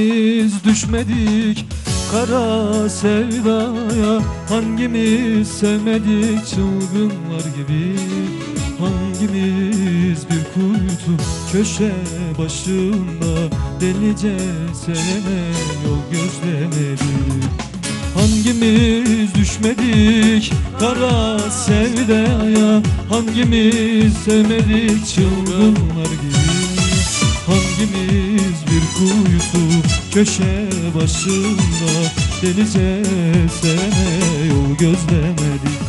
Hangimiz düşmedik kara sevdaya. Hangimiz sevmedik çılgınlar gibi? Hangimiz bir kuytu köşe başında? Delice sevene yol gözlemedik Hangimiz düşmedik kara sevdaya? Hangimiz sevmedik çılgınlar gibi? Hangimiz kuytu köşe başında Delice sevene yol gözlemedik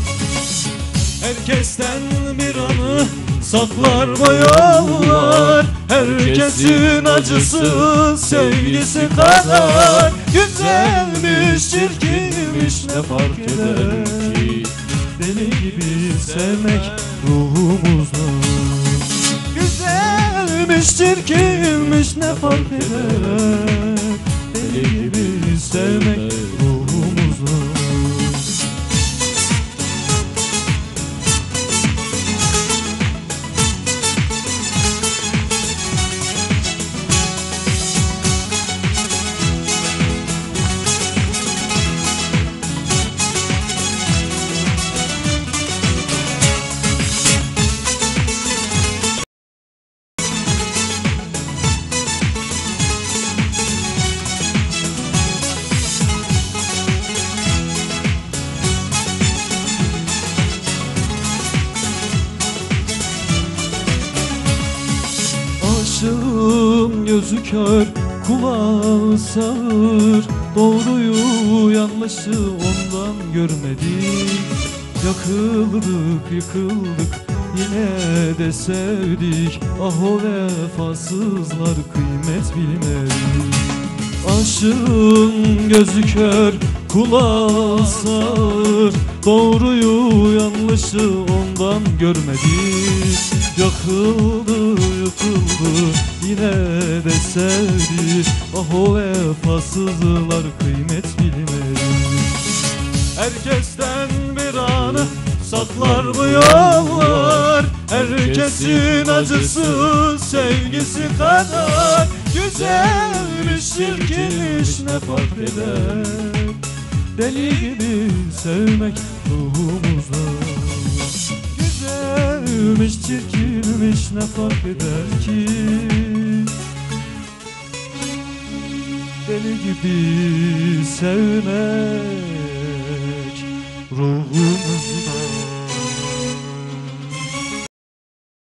Herkesten bir anı saklar bu yollar. Herkesin acısı sevgisi kadar. Güzelmiş çirkinmiş ne fark eder ki? Deli gibi sevmek ruhumuzda Güzelmiş çirkinmiş ne fark eder? Deli gibi sevmek gözü kör, kulağı sağır. Doğruyu yanlışı ondan görmedik. Yakıldık yıkıldık yine de sevdik. Ah o vefasızlar kıymet bilmedik. Aşığın gözü kör, kulağı Doğruyu yanlışı ondan görmedik Yakıldı yıkıldı yine de sevdi. Ah o vefasızlar kıymet bilmedi. Herkesten bir anı saklar bu yollar. Herkesin acısı sevgisi kadar. Güzelmiş çirkinmiş ne fark eder Deli gibi sevmek ruhumuzda. Güzelmiş çirkinmiş ne fark eder ki? Deli gibi sevmek ruhumuzda